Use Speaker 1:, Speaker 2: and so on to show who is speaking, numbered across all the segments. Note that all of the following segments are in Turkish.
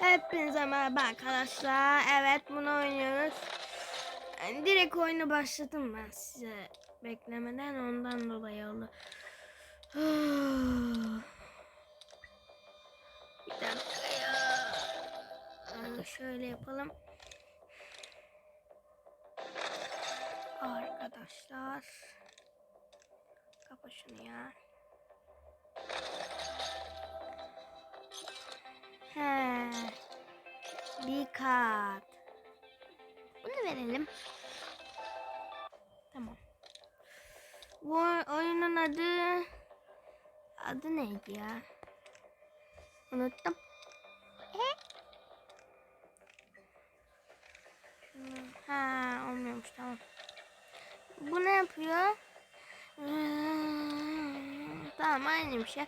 Speaker 1: Hepinize merhaba arkadaşlar. Evet bunu oynuyoruz. Yani direkt oyunu başladım ben size beklemeden ondan dolayı oldu. Bir dakika ya. Aa, Şöyle yapalım. Arkadaşlar. Kapa şunu ya. Bir kat. Bunu verelim. Tamam. Bu oyunun adı adı neydi ya? Unuttum. E? Ha, olmuyormuş tamam. Bu ne yapıyor? Hmm, tamam aynı bir şey.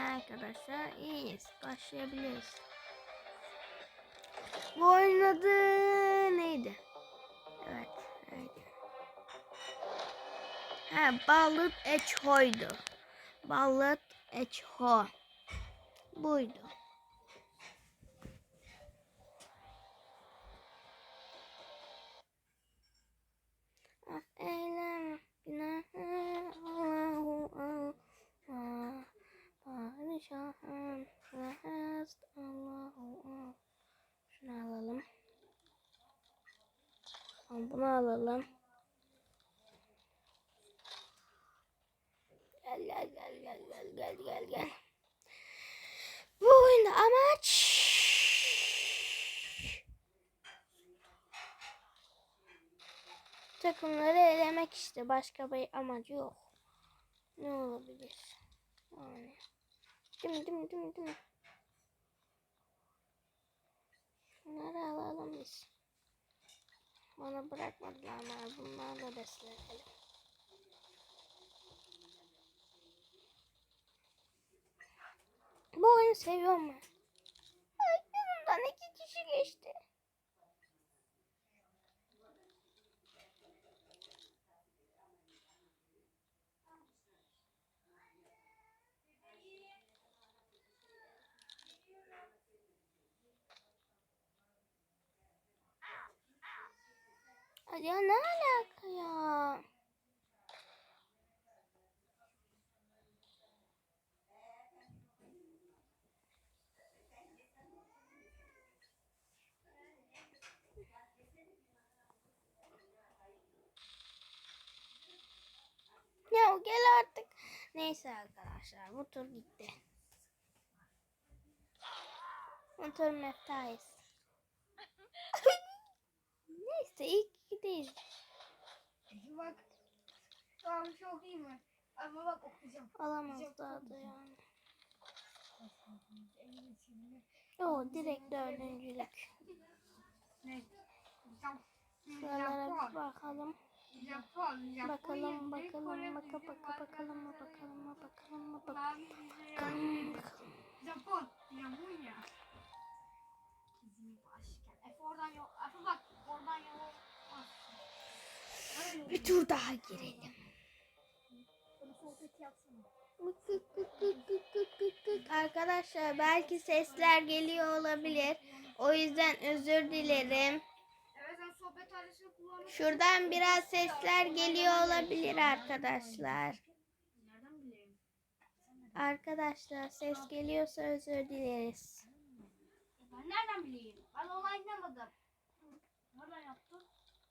Speaker 1: Arkadaşlar iyiyiz. Başlayabiliriz. Bu oyunun adı neydi? Evet. evet. Ha, Ballıt Eçho'ydu. Ballıt Eçho. Buydu. Padişahım ve hast Allahu Allah. Şunu alalım. Bunu alalım. Gel gel gel gel gel gel gel gel. Bu oyunda amaç takımları elemek işte başka bir amacı yok. Ne olabilir? Yani. Değil mi değil mi değil mi değil mi? Şunları alalım biz. Bana bırakmadılar ama bunlarla beslenelim. Bu oyunu seviyorum ben. Ya ne alaka ya? Ya gel artık. Neyse arkadaşlar bu tur gitti. Bu tur meftayız. Neyse ilk gideyiz.
Speaker 2: Bak. Tamam çok iyi mi? Ama bak okuyacağım.
Speaker 1: Alamaz daha da yani.
Speaker 2: Elini çizme.
Speaker 1: O direkt dördüncülük.
Speaker 2: Ne?
Speaker 1: Şuralara bir bakalım.
Speaker 2: Japon.
Speaker 1: Bakalım bakalım baka baka bakalım bakalım bakalım bakalım bakalım bakalım.
Speaker 2: Japon. Japonya.
Speaker 1: Bir tur daha girelim. Arkadaşlar belki sesler geliyor olabilir. O yüzden özür dilerim. Şuradan biraz sesler geliyor olabilir arkadaşlar. Arkadaşlar ses geliyorsa özür dileriz.
Speaker 2: Ben nereden bileyim? Ben online'lamadım. Nereden yaptım?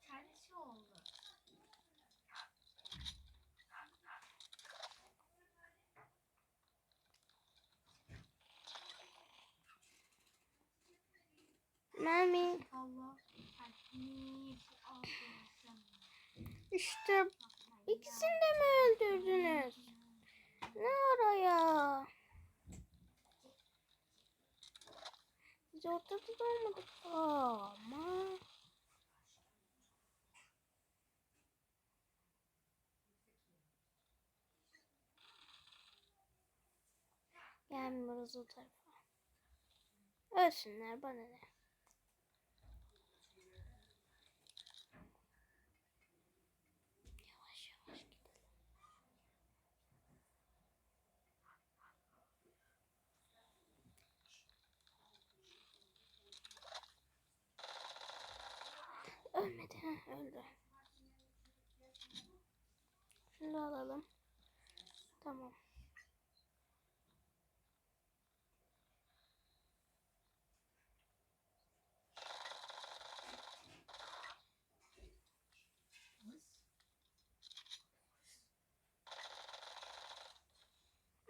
Speaker 2: Kendisi oldu.
Speaker 1: Mami
Speaker 2: Allah. Kalbini aldım.
Speaker 1: İşte ikisini de mi öldürdünüz? Ne araya? Biz ortada da olmadık. Ama. Gelmiyoruz o tarafa. Ölsünler bana ne. Öldü. Şunu da alalım. Tamam.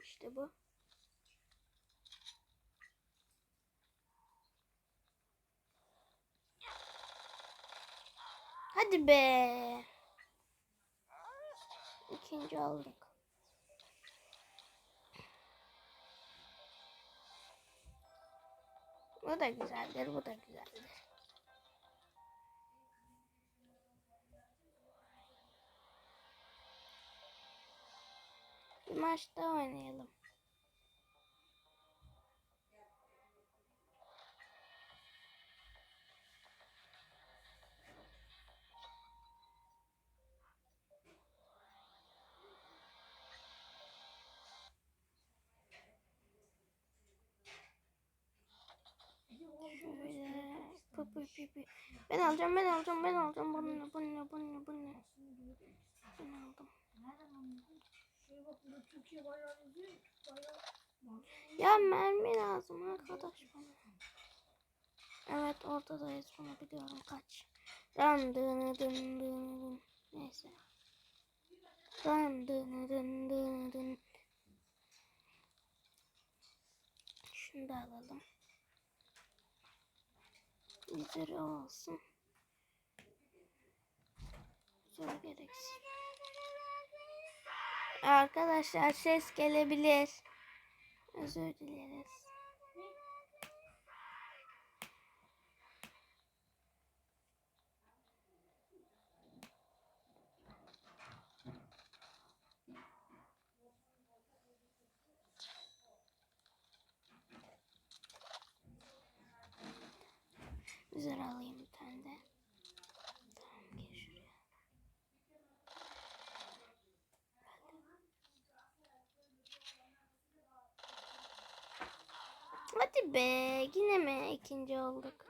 Speaker 1: İşte bu. Hadi be. İkinci aldık. Bu da güzeldir, bu da güzeldir. Bir maç daha oynayalım. Pı pı pı. Ben alacağım, ben alacağım, ben alacağım. Bu ne, bu ne, bu ne, bu ne? Ben aldım. Ya mermi lazım arkadaş bana. Evet ortadayız bunu biliyorum kaç. Dın dın dın dın dın. Neyse. Dın dın dın dın dın. Şunu da alalım. Üzeri olsun. Zor gereksiz. Arkadaşlar ses gelebilir. Özür dileriz. Üzeri alayım bir tane de. Tamam gel şuraya. Hadi be yine mi ikinci olduk?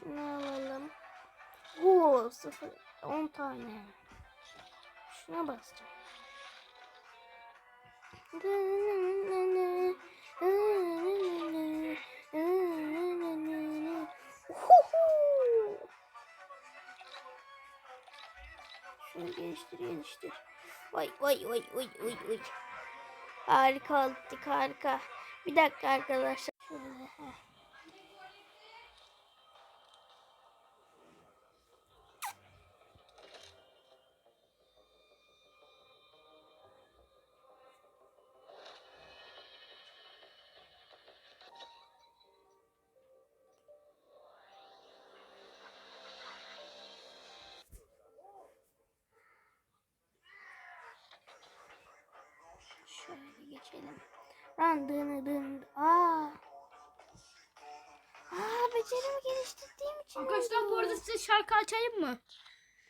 Speaker 1: Şunu alalım. Oo sıfır on tane. Şuna basacağım. Şunu geliştir geliştir. Vay vay vay vay vay vay. Harika olduk harika. Bir dakika arkadaşlar. Şöyle. Geçelim. Ran dını dın. Aa. Aa becerimi geliştirdiğim için.
Speaker 2: Arkadaşlar bu arada size şarkı açayım mı?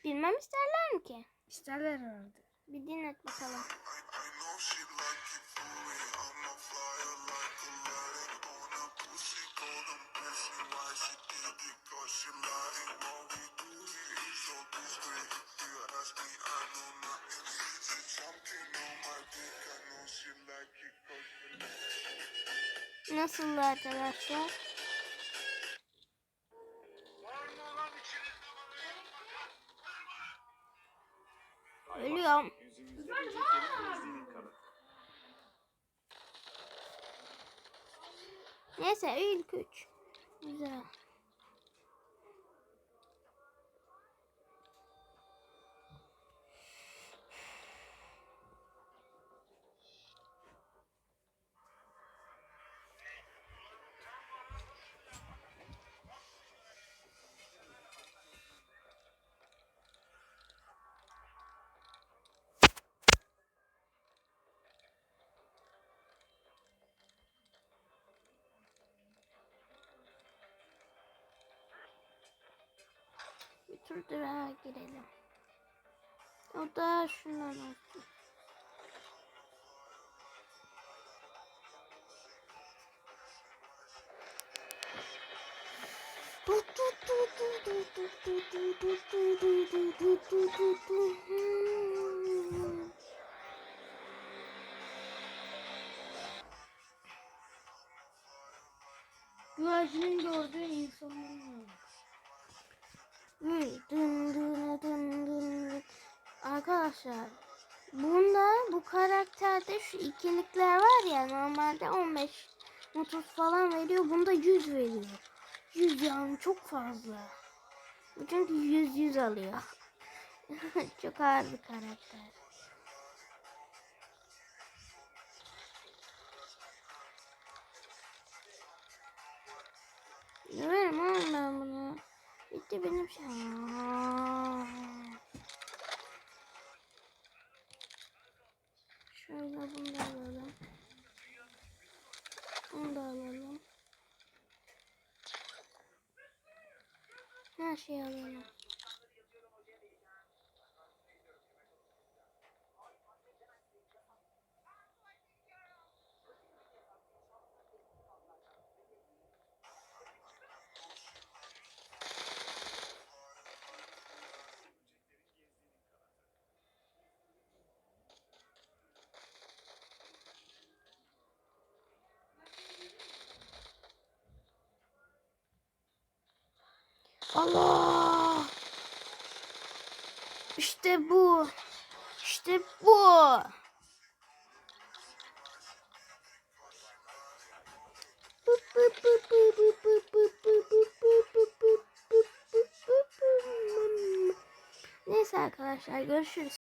Speaker 1: Bilmem isterler mi ki?
Speaker 2: İsterler herhalde.
Speaker 1: Bir dinlet bakalım. Nasıl arkadaşlar? Ölüyorum. Neyse ilk üç. Güzel. Bir tur daha girelim. O da şundan olsun.
Speaker 2: Güvercinin
Speaker 1: Arkadaşlar bunda bu karakterde şu ikilikler var ya normalde 15 30 falan veriyor. Bunda 100 veriyor. 100 yani çok fazla. Çünkü 100 100 alıyor. çok ağır bir karakter. Döverim oğlum ben bunu. Bitti benim şey. Şöyle bunu da alalım. Bunu da alalım. Her şeyi alalım. Allah! İşte bu. İşte bu. Neyse arkadaşlar görüşürüz.